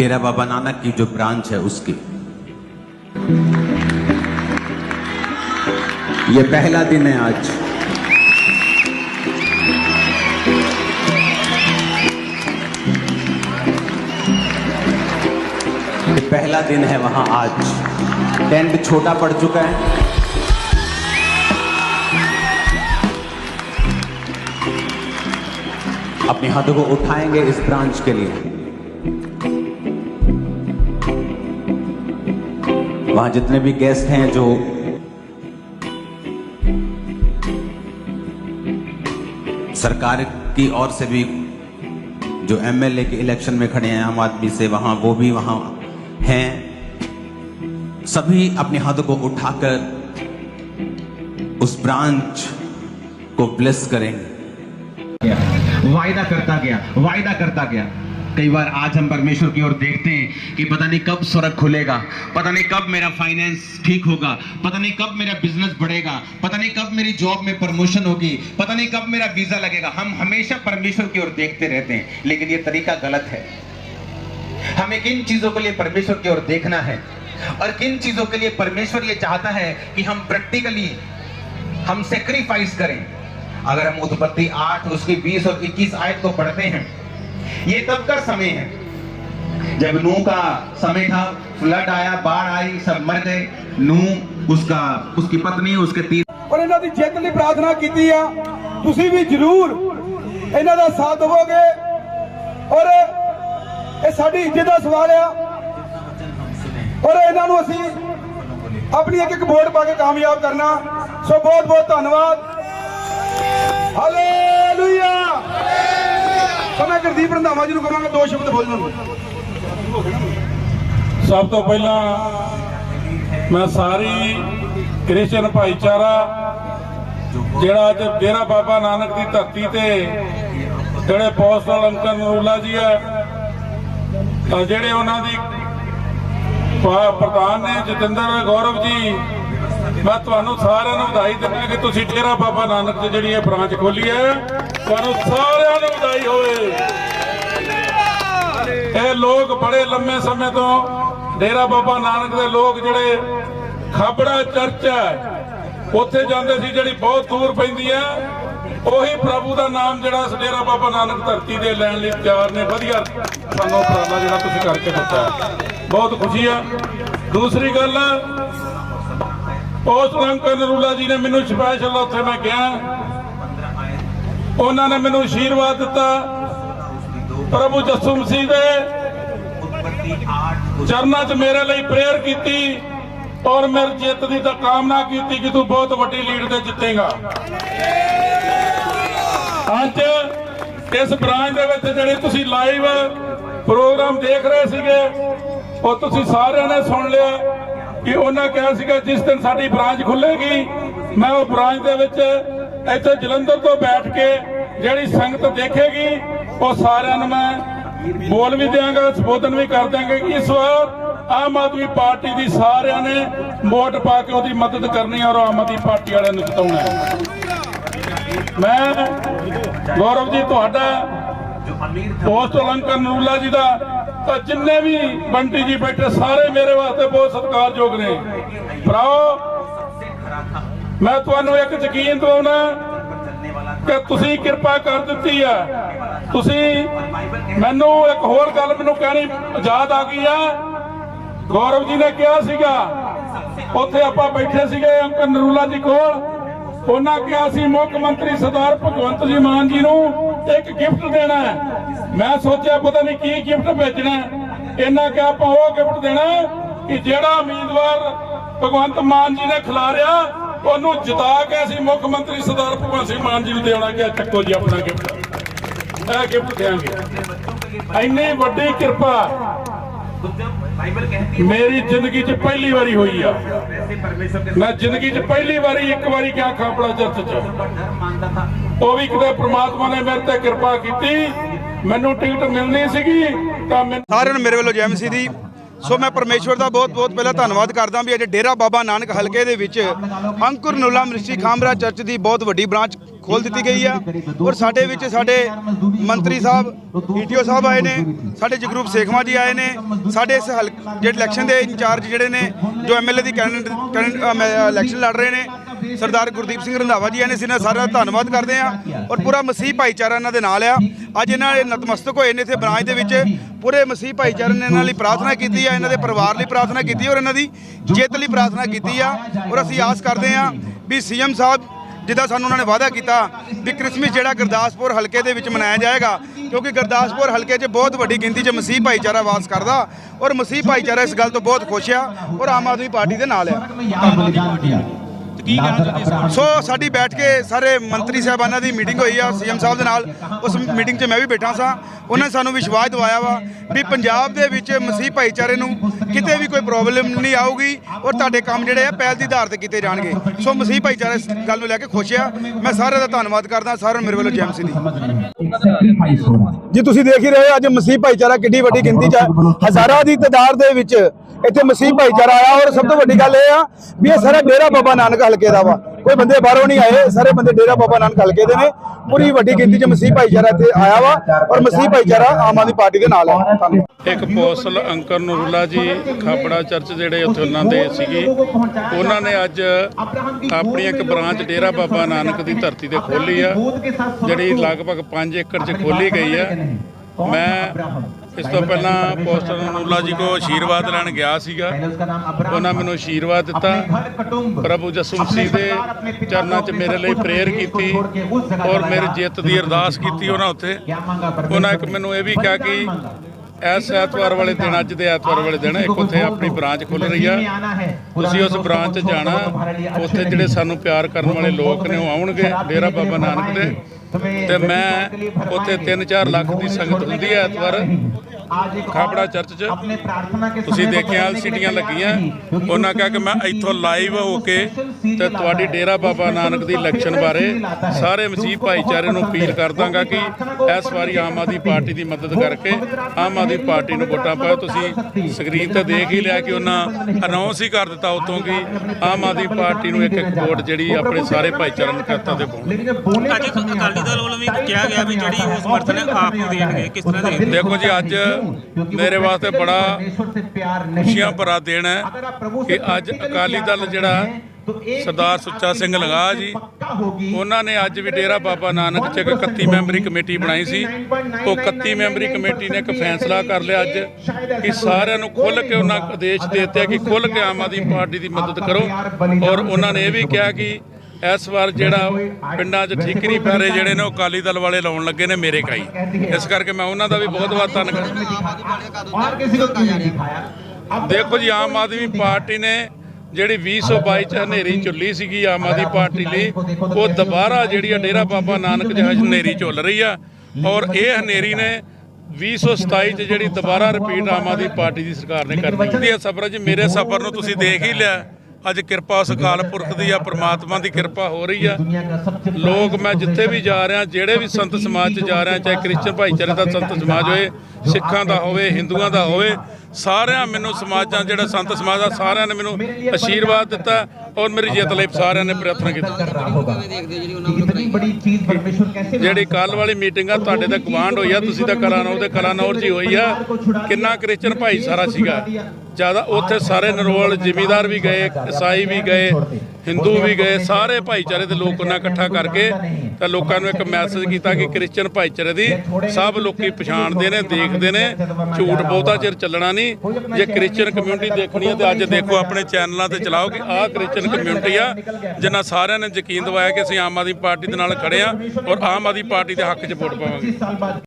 डेरा बाबा नानक की जो ब्रांच है उसकी। ये पहला दिन है आज। ये पहला दिन है वहाँ आज। टेंट छोटा पड़ चुका है। अपने हाथों को उठाएँगे इस ब्रांच के लिए। वहाँ जितने भी गेस्ट हैं जो सरकार की ओर से भी जो एमएलए के इलेक्शन में खड़े हैं, आम आदमी से वहाँ, वो भी वहाँ हैं। सभी अपने हाथों को उठाकर उस ब्रांच को ब्लेस करेंगे। वायदा करता गया, वायदा करता गया। कई बार आज हम परमेश्वर की ओर देखते हैं कि पता नहीं कब स्वर्ग खुलेगा, पता नहीं कब मेरा फाइनेंस ठीक होगा, पता नहीं कब मेरा बिज़नेस बढ़ेगा, पता नहीं कब मेरी जॉब में प्रमोशन होगी, पता नहीं कब मेरा वीज़ा लगेगा। हम हमेशा परमेश्वर की ओर देखते रहते हैं, लेकिन ये तरीका गलत है। हमें किन चीज़ों के लिए परमेश्वर की ओर देखना है? और किन चीज़ों के लिए परमेश्वर ये चाहता है कि हम प्रैक्टिकली हम सेक्रीफाइस करें? अगर हम उत्पत्ति आठ, उसकी बीस और इक्कीस आयत को पढ़ते हैं ये तब का समय है जब नूह का समय था फ्लड आया बाढ़ आई सब मर गए नूह उसका उसकी पत्नी उसके तीन ਔਰ ਇਹਨਾਂ ਦੀ ਜਿੱਤ ਲਈ ਪ੍ਰਾਰਥਨਾ ਕੀਤੀ ਆ ਤੁਸੀਂ ਵੀ ਜ਼ਰੂਰ ਇਹਨਾਂ ਦਾ ਸਾਥ ਦੇਵੋਗੇ ਔਰ ਇਹ ਸਾਡੀ ਇੱਜ਼ਤ ਦਾ ਸਵਾਲ ਆ ਔਰ ਇਹਨਾਂ ਨੂੰ ਅਸੀਂ ਆਪਣੀ ਇੱਕ ਇੱਕ ਵੋਟ ਪਾ ਕੇ ਕਾਮਯਾਬ ਕਰਨਾ ਸੋ ਬਹੁਤ ਬਹੁਤ ਧੰਨਵਾਦ ਹਾਲੇਲੂਇਆ ਸੋ ਮੈਂ ਗੁਰਦੀਪ ਰੰਧਾਵਾ ਜੀ ਨੂੰ ਕਹਾਂਗਾ ਦੋ ਸ਼ਬਦ ਬੋਲਣ ਨੂੰ। ਸਭ ਤੋਂ ਪਹਿਲਾਂ ਮੈਂ ਸਾਰੀ ਕ੍ਰਿਸਚਨ ਭਾਈਚਾਰਾ, ਜਿਹੜਾ ਅੱਜ ਡੇਰਾ ਬਾਬਾ ਨਾਨਕ ਦੀ ਧਰਤੀ ਤੇ ਜਿਹੜੇ ਪੋਸਟਲ ਅੰਕਲ ਨਰੂਲਾ ਜੀ ਹੈ ਜਿਹੜੇ ਉਹਨਾਂ ਦੀ ਪ੍ਰਧਾਨ ਨੇ ਜਤਿੰਦਰ ਗੌਰਵ ਜੀ ਮੈਂ ਤੁਹਾਨੂੰ ਸਾਰਿਆਂ ਨੂੰ ਵਧਾਈ ਦਿੰਦਾ ਕਿ ਤੁਸੀਂ ਡੇਰਾ ਬਾਬਾ ਨਾਨਕ ਦੀ ਜਿਹੜੀ ਇਹ ਬ੍ਰਾਂਚ ਖੋਲੀ ਹੈ, ਤੁਹਾਨੂੰ ਸਾਰਿਆਂ ਨੂੰ ਵਧਾਈ ਹੋਵੇ। ਇਹ ਲੋਕ ਬੜੇ ਲੰਮੇ ਸਮੇਂ ਤੋਂ ਡੇਰਾ ਬਾਬਾ ਨਾਨਕ ਦੇ ਲੋਕ ਜਿਹੜੇ ਖਾਬੜਾ ਚਰਚ ਹੈ, ਉੱਥੇ ਜਾਂਦੇ ਸੀ, ਜਿਹੜੀ ਬਹੁਤ ਦੂਰ ਪੈਂਦੀ ਹੈ, ਉਹੀ ਪ੍ਰਭੂ ਦਾ ਨਾਮ ਜਿਹੜਾ ਇਸ ਡੇਰਾ ਬਾਬਾ ਨਾਨਕ ਧਰਤੀ ਦੇ ਲੈਣ ਲਈ ਤਿਆਰ ਨੇ। ਵਧੀਆ ਸਾਨੂੰ ਉਪਰਾਲਾ ਜਿਹੜਾ ਤੁਸੀਂ ਕਰਕੇ ਦਿੱਤਾ ਬਹੁਤ ਖੁਸ਼ੀ ਆ ਦੂਸਰੀ ਗੱਲ ਉਸ ਅੰਕਲ ਨਰੂਲਾ ਜੀ ਨੇ ਮੈਨੂੰ ਸਪੈਸ਼ਲ ਉੱਥੇ ਮੈਂ ਗਿਆ ਉਹਨਾਂ ਨੇ ਮੈਨੂੰ ਆਸ਼ੀਰਵਾਦ ਦਿੱਤਾ। ਪ੍ਰਭੂ ਜੱਸੂ ਮਸੀਹ ਦੇ ਚਰਨਾਂ 'ਚ ਮੇਰੇ ਲਈ ਪ੍ਰੇਅਰ ਕੀਤੀ ਔਰ ਮੇਰੀ ਜਿੱਤ ਦੀ ਤਾਂ ਕਾਮਨਾ ਕੀਤੀ ਕਿ ਤੂੰ ਬਹੁਤ ਵੱਡੀ ਲੀਡ ਤੇ ਜਿੱਤੇਗਾ। ਅੱਜ ਇਸ ਬ੍ਰਾਂਚ ਦੇ ਵਿੱਚ ਜਿਹੜੇ ਤੁਸੀਂ ਲਾਈਵ ਪ੍ਰੋਗਰਾਮ ਦੇਖ ਰਹੇ ਸੀਗੇ, ਉਹ ਤੁਸੀਂ ਸਾਰਿਆਂ ਨੇ ਸੁਣ ਲਿਆ। ਕਿ ਉਹਨਾਂ ਕਿਹਾ ਸੀਗਾ ਜਿਸ ਦਿਨ ਸਾਡੀ ਬ੍ਰਾਂਚ ਖੁੱਲੇਗੀ, ਮੈਂ ਉਹ ਬ੍ਰਾਂਚ ਦੇ ਵਿੱਚ ਇੱਥੇ ਜਲੰਧਰ ਤੋਂ ਬੈਠ ਕੇ ਜਿਹੜੀ ਸੰਗਤ ਦੇਖੇਗੀ, ਉਹ ਸਾਰਿਆਂ ਨੂੰ ਮੈਂ ਬੋਲ ਵੀ ਦਿਆਂਗਾ, ਸੰਬੋਧਨ ਵੀ ਕਰ ਦਿਆਂਗੇ ਕਿ ਇਸ ਵਾਰ ਆਮ ਆਦਮੀ ਪਾਰਟੀ ਦੀ ਸਾਰਿਆਂ ਨੇ ਵੋਟ ਪਾ ਕੇ ਉਹਦੀ ਮਦਦ ਕਰਨੀ ਹੈ ਔਰ ਆਮ ਆਦਮੀ ਪਾਰਟੀ ਵਾਲਿਆਂ ਨੂੰ ਜਿਤਾਉਣਾ ਮੈਂ ਗੌਰਵ ਜੀ, ਤੁਹਾਡਾ ਪੋਸਟ ਅਲੰਕਰ ਨੂਰਲਾ ਜੀ ਦਾ ਤਾਂ ਜਿੰਨੇ ਵੀ ਬੰਟੀ ਜੀ ਬੈਠੇ ਸਾਰੇ ਮੇਰੇ ਵਾਸਤੇ ਬਹੁਤ ਸਤਿਕਾਰਯੋਗ ਨੇ। ਭਰਾਓ ਮੈਂ ਤੁਹਾਨੂੰ ਇੱਕ ਯਕੀਨ ਦਿਵਾਉਣਾ ਕਿ ਤੁਸੀਂ ਕਿਰਪਾ ਕਰ ਦਿੱਤੀ ਆ। ਤੁਸੀਂ ਮੈਨੂੰ ਇੱਕ ਹੋਰ ਗੱਲ ਮੈਨੂੰ ਕਹਿਣੀ ਯਾਦ ਆ ਗਈ ਆ। ਗੌਰਵ ਜੀ ਨੇ ਕਿਹਾ ਸੀਗਾ, ਉੱਥੇ ਆਪਾਂ ਬੈਠੇ ਸੀਗੇ ਅੰਕਲ ਨਰੂਲਾ ਜੀ ਕੋਲ। ਉਹਨਾਂ ਕਿਹਾ ਸੀ, ਮੁੱਖ ਮੰਤਰੀ ਸਰਦਾਰ ਭਗਵੰਤ ਜੀ ਮਾਨ ਜੀ ਨੂੰ ਇੱਕ ਗਿਫਟ ਦੇਣਾ ਹੈ। ਮੈਂ ਸੋਚਿਆ ਪਤਾ ਨਹੀਂ ਕੀ ਗਿਫਟ ਵੇਚਣਾ ਇਹਨਾਂ ਕਿਹਾ ਆਪਾਂ ਉਹ ਗਿਫਟ ਦੇਣਾ ਕਿ ਜਿਹੜਾ ਉਮੀਦਵਾਰ ਭਗਵੰਤ ਮਾਨ ਜੀ ਨੇ ਖਿਲਾਰਿਆ, ਉਹਨੂੰ ਜਿਤਾ ਕੇ ਅਸੀਂ ਮੁੱਖ ਮੰਤਰੀ ਸਰਦਾਰ ਭਗਵੰਤ ਸਿੰਘ ਮਾਨ ਜੀ ਨੂੰ ਦੇਣਾ ਕਿ ਚੱਕੋ ਜੀ ਆਪਣਾ ਗਿਫਟ ਇਹ ਗਿਫਟ ਦੇਾਂਗੇ ਇੰਨੀ ਵੱਡੀ ਕਿਰਪਾ ਮੇਰੀ ਜ਼ਿੰਦਗੀ 'ਚ ਪਹਿਲੀ ਵਾਰੀ ਹੋਈ ਆ। ਮੈਂ ਜ਼ਿੰਦਗੀ 'ਚ ਪਹਿਲੀ ਵਾਰੀ ਇੱਕ ਵਾਰੀ ਗਿਆ ਖਾਪੜਾ ਚਰਚ 'ਚ। ਉਹ ਵੀ ਕਿਤੇ ਪ੍ਰਮਾਤਮਾ ਨੇ ਮੇਰੇ ਤੇ ਕਿਰਪਾ ਕੀਤੀ। ਮੈਨੂੰ ਟਿਕਟ ਮਿਲਣੀ ਸੀਗੀ ਤਾਂ ਮੈਨੂੰ ਸਾਰਿਆਂ ਨੂੰ ਮੇਰੇ ਵੱਲੋਂ ਜੈ ਮਸੀਹ ਦੀ। ਸੋ ਮੈਂ ਪਰਮੇਸ਼ਵਰ ਦਾ ਬਹੁਤ ਬਹੁਤ ਪਹਿਲਾਂ ਧੰਨਵਾਦ ਕਰਦਾ ਵੀ ਅੱਜ ਡੇਰਾ ਬਾਬਾ ਨਾਨਕ ਹਲਕੇ ਦੇ ਵਿੱਚ ਅੰਕੁਰ ਨੂਲਾ ਮਿਨਿਸਟਰੀ ਖਾਮਰਾ ਚਰਚ ਦੀ ਬਹੁਤ ਵੱਡੀ ਬ੍ਰਾਂਚ ਖੋਲ ਦਿੱਤੀ ਗਈ ਆ। ਔਰ ਸਾਡੇ ਵਿੱਚ ਸਾਡੇ ਮੰਤਰੀ ਸਾਹਿਬ ਈਟੀਓ ਸਾਹਿਬ ਆਏ ਨੇ, ਸਾਡੇ ਜਗਰੂਪ ਸੇਖਵਾਂ ਜੀ ਆਏ ਨੇ, ਸਾਡੇ ਇਸ ਹਲ ਜਿਹੜੇ ਇਲੈਕਸ਼ਨ ਦੇ ਇੰਚਾਰਜ ਜਿਹੜੇ ਨੇ, ਜੋ ਐਮਐਲਏ ਦੀ ਕੈਂਡੀਡੇਟ ਇਲੈਕਸ਼ਨ ਲੜ ਰਹੇ ਨੇ ਸਰਦਾਰ ਗੁਰਦੀਪ ਸਿੰਘ ਰੰਧਾਵਾ ਜੀ ਆਏ ਅਸੀਂ ਇਹਨਾਂ ਸਾਰਿਆਂ ਦਾ ਧੰਨਵਾਦ ਕਰਦੇ ਆ ਔਰ ਪੂਰਾ ਮਸੀਹ ਭਾਈਚਾਰਾ ਇਹਨਾਂ ਦੇ ਨਾਲ ਆ। ਅੱਜ ਇਹਨਾਂ ਦੇ ਨਤਮਸਤਕ ਹੋਏ ਨੇ ਇੱਥੇ ਬ੍ਰਾਂਚ ਦੇ ਵਿੱਚ। ਪੂਰੇ ਮਸੀਹ ਭਾਈਚਾਰੇ ਨੇ ਇਹਨਾਂ ਲਈ ਪ੍ਰਾਰਥਨਾ ਕੀਤੀ ਆ, ਇਹਨਾਂ ਦੇ ਪਰਿਵਾਰ ਲਈ ਪ੍ਰਾਰਥਨਾ ਕੀਤੀ ਔਰ ਇਹਨਾਂ ਦੀ ਜਿੱਤ ਲਈ ਪ੍ਰਾਰਥਨਾ ਕੀਤੀ ਆ। ਔਰ ਅਸੀਂ ਆਸ ਕਰਦੇ ਆ ਵੀ ਸੀਐਮ ਸਾਹਿਬ, ਜਿੱਦਾਂ ਸਾਨੂੰ ਉਹਨਾਂ ਨੇ ਵਾਅਦਾ ਕੀਤਾ ਵੀ ਕ੍ਰਿਸਮਸ ਜਿਹੜਾ ਗੁਰਦਾਸਪੁਰ ਹਲਕੇ ਦੇ ਵਿੱਚ ਮਨਾਇਆ ਜਾਏਗਾ, ਕਿਉਂਕਿ ਗੁਰਦਾਸਪੁਰ ਹਲਕੇ 'ਚ ਬਹੁਤ ਵੱਡੀ ਗਿਣਤੀ 'ਚ ਮਸੀਹ ਭਾਈਚਾਰਾ ਵਾਸ ਕਰਦਾ ਔਰ ਮਸੀਹ ਭਾਈਚਾਰਾ ਇਸ ਗੱਲ ਤੋਂ ਬਹੁਤ ਖੁਸ਼ ਆ ਔਰ ਆਮ ਆਦਮੀ ਪਾਰਟੀ ਦੇ ਨਾਲ ਆ। ਸੋ ਸਾਡੀ ਬੈਠ ਕੇ ਸਾਰੇ ਮੰਤਰੀ ਸਾਹਿਬਾਨਾਂ ਦੀ ਮੀਟਿੰਗ ਹੋਈ ਆ ਸੀਐਮ ਸਾਹਿਬ ਦੇ ਨਾਲ। ਉਸ ਮੀਟਿੰਗ 'ਚ ਮੈਂ ਵੀ ਬੈਠਾ ਸਾਂ। ਉਹਨਾਂ ਨੇ ਸਾਨੂੰ ਵਿਸ਼ਵਾਸ ਦਿਵਾਇਆ ਵਾ ਵੀ ਪੰਜਾਬ ਦੇ ਵਿੱਚ ਮਸੀਹ ਭਾਈਚਾਰੇ ਨੂੰ ਕਿਤੇ ਵੀ ਕੋਈ ਪ੍ਰੋਬਲਮ ਨਹੀਂ ਆਊਗੀ ਔਰ ਤੁਹਾਡੇ ਕੰਮ ਜਿਹੜੇ ਆ ਪਹਿਲ ਦੀ ਆਧਾਰ ਤੇ ਕੀਤੇ ਜਾਣਗੇ। ਸੋ ਮਸੀਹ ਭਾਈਚਾਰਾ ਇਸ ਗੱਲ ਨੂੰ ਲੈ ਕੇ ਖੁਸ਼ ਆ। ਮੈਂ ਸਾਰਿਆਂ ਦਾ ਧੰਨਵਾਦ ਕਰਦਾ ਸਾਰਿਆਂ ਨੂੰ ਮੇਰੇ ਵੱਲੋਂ ਜੈਮਸੀ ਦੀ ਸੈਕਰੀਫਾਈਸ ਹੋਣਾ ਜੀ ਤੁਸੀਂ ਦੇਖ ਹੀ ਰਹੇ ਹੋ ਅੱਜ ਮਸੀਹ ਭਾਈਚਾਰਾ ਕਿੱਡੀ ਵੱਡੀ ਗਿਣਤੀ 'ਚ ਹੈ। ਹਜ਼ਾਰਾਂ ਦੀ ਤਾਦਾਦ ਦੇ ਵਿੱਚ ਇੱਥੇ ਮਸੀਹ ਭਾਈਚਾਰਾ ਆਇਆ ਔਰ ਸਭ ਤੋਂ ਵੱਡੀ ਗੱਲ ਇਹ ਆ ਵੀ ਇਹ ਸਾਰਾ ਡੇਰਾ ਬਾਬਾ ਨਾਨਕ ਹਲਕੇ ਦਾ ਵਾ। ਕੋਈ ਬੰਦੇ ਬਾਹਰੋਂ ਨਹੀਂ ਆਏ, ਸਾਰੇ ਬੰਦੇ ਡੇਰਾ ਬਾਬਾ ਨਾਨਕ ਹਲਕੇ ਦੇ ਨੇ। ਪੂਰੀ ਵੱਡੀ ਗਿਣਤੀ 'ਚ ਮਸੀਹ ਭਾਈਚਾਰਾ ਇੱਥੇ ਆਇਆ ਵਾ ਔਰ ਮਸੀਹ ਭਾਈਚਾਰਾ ਆਮ ਆਦਮੀ ਪਾਰਟੀ ਦੇ ਨਾਲ ਹੈ। ਇੱਕ ਪੋਸਲ ਅੰਕਰ ਨੂਰੁੱਲਾ ਜੀ, ਖਾਪੜਾ ਚਰਚ ਜਿਹੜੇ ਉੱਥੇ ਉਹਨਾਂ ਦੇ ਸੀਗੇ, ਉਹਨਾਂ ਨੇ ਅੱਜ ਆਪਣੀ ਇੱਕ ਬ੍ਰਾਂਚ ਡੇਰਾ ਬਾਬਾ ਨਾਨਕ ਦੀ ਧਰਤੀ ਤੇ ਖੋਲੀ ਆ, ਜਿਹੜੀ ਲਗਭਗ 5 ਏਕੜ 'ਚ ਖੋਲੀ ਗਈ ਆ। ਮੈਂ ਇਸ ਤੋਂ ਪਹਿਲਾਂ ਪੋਸਟਰ ਨੂਰੁੱਲਾ ਜੀ ਕੋ ਆਸ਼ੀਰਵਾਦ ਲੈਣ ਗਿਆ ਸੀਗਾ। ਉਹਨਾਂ ਮੈਨੂੰ ਆਸ਼ੀਰਵਾਦ ਦਿੱਤਾ। ਪ੍ਰਭੂ ਯਿਸੂ ਮਸੀਹ ਦੇ ਚਰਨਾਂ 'ਚ ਮੇਰੇ ਲਈ ਪ੍ਰੇਅਰ ਕੀਤੀ ਔਰ ਮੇਰੇ ਜਿੱਤ ਦੀ ਅਰਦਾਸ ਕੀਤੀ ਉਹਨਾਂ ਉੱਥੇ। ਉਹਨਾਂ ਇੱਕ ਮੈਨੂੰ ਇਹ ਵੀ ਕਿਹਾ ਕਿ ਇਸ ਐਤਵਾਰ ਵਾਲੇ ਦਿਨ, ਅੱਜ ਦੇ ਐਤਵਾਰ ਵਾਲੇ ਦਿਨ, ਇੱਕ ਉੱਥੇ ਆਪਣੀ ਬ੍ਰਾਂਚ ਖੁੱਲ ਰਹੀ ਆ। ਤੁਸੀਂ ਉਸ ਬ੍ਰਾਂਚ ਜਾਣਾ, ਉੱਥੇ ਜਿਹੜੇ ਸਾਨੂੰ ਪਿਆਰ ਕਰਨ ਵਾਲੇ ਲੋਕ ਨੇ, ਉਹ ਆਉਣਗੇ, ਡੇਰਾ ਬਾਬਾ ਨਾਨਕ ਦੇ। ਤੇ ਮੈਂ ਉੱਥੇ 3-4 ਲੱਖ ਦੀ ਸੰਗਤ ਹੁੰਦੀ ਹੈ ਐਤਵਾਰ। ਖਾਪੜਾ ਚਰਚ 'ਚ ਤੁਸੀਂ ਦੇਖਿਆ ਸਿਟੀਆਂ ਲੱਗੀਆਂ ਉਹਨਾਂ ਕਿਹਾ ਕਿ ਮੈਂ ਇੱਥੋਂ ਲਾਈਵ ਹੋ ਕੇ ਤੇ ਤੁਹਾਡੀ ਡੇਰਾ ਬਾਬਾ ਨਾਨਕ ਦੀ ਇਲੈਕਸ਼ਨ ਬਾਰੇ ਸਾਰੇ ਮਸੀਹ ਭਾਈਚਾਰੇ ਨੂੰ ਅਪੀਲ ਕਰ ਦਾਂਗਾ ਕਿ ਇਸ ਵਾਰੀ ਆਮ ਆਦਮੀ ਪਾਰਟੀ ਦੀ ਮਦਦ ਕਰਕੇ ਆਮ ਆਦਮੀ ਪਾਰਟੀ ਨੂੰ ਵੋਟਾਂ ਪਾਓ ਤੁਸੀਂ ਸਕਰੀਨ ਤੇ ਦੇਖ ਹੀ ਲਿਆ ਕਿ ਉਹਨਾਂ ਅਨਾਉਂਸ ਹੀ ਕਰ ਦਿੱਤਾ ਉਤੋਂ ਕਿ ਆਮ ਆਦਮੀ ਪਾਰਟੀ ਨੂੰ ਇੱਕ ਇੱਕ ਵੋਟ ਜਿਹੜੀ ਆਪਣੇ ਸਾਰੇ ਭਾਈਚਾਰੇ ਨੂੰ ਖਾਤਾ ਤੇ ਪਾਉਣੀ ਅੱਜ ਅਕਾਲੀ ਦਲ ਵੱਲੋਂ ਵੀ ਕਿਹਾ ਗਿਆ ਵੀ ਜਿਹੜੀ ਉਹ ਸਮਰਥਨ ਆਪ ਨੂੰ ਦੇਣਗੇ ਕਿਸ ਤਰ੍ਹਾਂ ਦੇ ਦੇਖੋ ਜੀ ਅੱਜ ਮੇਰੇ ਵਾਸਤੇ ਬੜਾ ਖੁਸ਼ੀਆਂ ਭਰਾ ਦਿਨ ਹੈ ਕਿ ਅੱਜ ਅਕਾਲੀ ਦਲ ਜਿਹੜਾ ਸਰਦਾਰ ਸੁੱਚਾ ਸਿੰਘ ਲਗਾ ਜੀ ਉਹਨਾਂ ਨੇ ਅੱਜ ਵੀ ਡੇਰਾ ਬਾਬਾ ਨਾਨਕ ਚ ਇੱਕ 31 ਮੈਂਬਰੀ ਕਮੇਟੀ ਬਣਾਈ ਸੀ। ਉਹ 31 ਮੈਂਬਰੀ ਕਮੇਟੀ ਨੇ ਇੱਕ ਫੈਸਲਾ ਕਰ ਲਿਆ ਅੱਜ ਕਿ ਸਾਰਿਆਂ ਨੂੰ ਖੁੱਲ੍ਹ ਕੇ ਉਹਨਾਂ ਆਦੇਸ਼ ਦੇ ਦਿੱਤੇ ਕਿ ਖੁੱਲ੍ਹ ਕੇ ਆਮ ਆਦਮੀ ਪਾਰਟੀ ਦੀ ਮਦਦ ਕਰੋ। ਔਰ ਉਹਨਾਂ ਨੇ ਇਹ ਵੀ ਕਿਹਾ ਕਿ ਇਸ ਵਾਰ ਜਿਹੜਾ ਪਿੰਡਾਂ 'ਚ ਠੀਕਰੀ ਪੈਰੇ ਜਿਹੜੇ ਨੇ ਉਹ ਅਕਾਲੀ ਦਲ ਵਾਲੇ ਲਾਉਣ ਲੱਗੇ ਨੇ ਮੇਰੇ ਕਾਈ। ਇਸ ਕਰਕੇ ਮੈਂ ਉਹਨਾਂ ਦਾ ਵੀ ਬਹੁਤ ਬਹੁਤ ਧੰਨਵਾਦ। ਦੇਖੋ ਜੀ ਆਮ ਆਦਮੀ ਪਾਰਟੀ ਨੇ ਜਿਹੜੀ 2022 ਚ ਹਨੇਰੀ ਝੁੱਲੀ ਸੀਗੀ ਆਮ ਆਦਮੀ ਪਾਰਟੀ ਲਈ ਉਹ ਦੁਬਾਰਾ ਜਿਹੜੀ ਆ ਡੇਰਾ ਬਾਬਾ ਨਾਨਕ ਜਹਾਜ ਹਨੇਰੀ ਝੁੱਲ ਰਹੀ ਆ। ਔਰ ਇਹ ਹਨੇਰੀ ਨੇ 2027 ਚ ਜਿਹੜੀ ਦੁਬਾਰਾ ਰਿਪੀਟ ਆਮ ਆਦਮੀ ਪਾਰਟੀ ਦੀ ਸਰਕਾਰ ਨੇ ਕਰ ਦਿੱਤੀ ਹੈ ਸਫਰ ਜੀ ਮੇਰੇ ਸਫਰ ਨੂੰ ਤੁਸੀਂ ਦੇਖ ਹੀ ਲਿਆ। ਅੱਜ ਕਿਰਪਾ ਉਸ ਪੁਰਖ ਦੀ ਆ, ਪਰਮਾਤਮਾ ਦੀ ਕਿਰਪਾ ਹੋ ਰਹੀ ਆ। ਲੋਕ ਮੈਂ ਜਿੱਥੇ ਵੀ ਜਾ ਰਿਹਾ, ਜਿਹੜੇ ਵੀ ਸੰਤ ਸਮਾਜ 'ਚ ਜਾ ਰਿਹਾ, ਚਾਹੇ ਕ੍ਰਿਸਚਨ ਭਾਈਚਾਰੇ ਦਾ ਸੰਤ ਸਮਾਜ ਹੋਵੇ ਸਿੱਖਾਂ ਦਾ ਹੋਵੇ, ਹਿੰਦੂਆਂ ਦਾ ਹੋਵੇ ਸਾਰਿਆਂ ਮੈਨੂੰ ਸਮਾਜਾਂ ਜਿਹੜਾ ਸੰਤ ਸਮਾਜ ਆ ਸਾਰਿਆਂ ਨੇ ਮੈਨੂੰ ਅਸ਼ੀਰਵਾਦ ਦਿੱਤਾ ਔਰ ਮੇਰੀ ਜਿੱਤ ਲਈ ਸਾਰਿਆਂ ਨੇ ਪ੍ਰਾਰਥਨਾ ਕੀਤੀ। ਜਿਹੜੀ ਕੱਲ ਵਾਲੀ ਮੀਟਿੰਗ ਆ ਤੁਹਾਡੇ ਦਾ ਗਵਾਂਡ ਹੋਈ ਆ ਤੁਸੀਂ ਤਾਂ ਕਲਾਨੌਰ ਦੇ ਕਲਾਨੌਰ ਜੀ ਹੋਈ ਆ। ਕਿੰਨਾ ਕ੍ਰਿਸਚਨ ਭਾਈ ਸਾਰਾ ਸੀਗਾ। ਜ਼ਿਆਦਾ ਉੱਥੇ ਸਾਰੇ ਨਰੋਲ ਜ਼ਿਮੀਦਾਰ ਵੀ ਗਏ ਇਸਾਈ ਵੀ ਗਏ। ਹਿੰਦੂ ਵੀ ਗਏ, ਸਾਰੇ ਭਾਈਚਾਰੇ ਦੇ ਲੋਕ ਉਹਨਾਂ ਇਕੱਠਾ ਕਰਕੇ ਤਾਂ ਲੋਕਾਂ ਨੂੰ ਇੱਕ ਮੈਸੇਜ ਕੀਤਾ ਕਿ ਕ੍ਰਿਸਚੀਅਨ ਭਾਈਚਾਰੇ ਦੀ ਸਭ ਲੋਕੀ ਪਛਾਣਦੇ ਨੇ, ਦੇਖਦੇ ਨੇ, ਝੂਠ ਬਹੁਤਾ ਚਿਰ ਚੱਲਣਾ ਨਹੀਂ। ਜੇ ਕ੍ਰਿਸਚੀਅਨ ਕਮਿਊਨਿਟੀ ਦੇਖਣੀ ਹੈ ਤੇ ਅੱਜ ਦੇਖੋ ਆਪਣੇ ਚੈਨਲਾਂ ਤੇ ਚਲਾਓ ਕਿ ਆਹ ਕ੍ਰਿਸਚੀਅਨ ਕਮਿਊਨਿਟੀ ਆ, ਜਿਨ੍ਹਾਂ ਸਾਰਿਆਂ ਨੇ ਯਕੀਨ ਦਿਵਾਇਆ ਕਿ ਅਸੀਂ ਆਮ ਆਦਮੀ ਪਾਰਟੀ ਦੇ ਨਾਲ ਖੜੇ ਆ ਔਰ ਆਮ ਆਦਮੀ ਪਾਰਟੀ ਦੇ ਹੱਕ 'ਚ ਵੋਟ ਪਾਵਾਂਗੇ।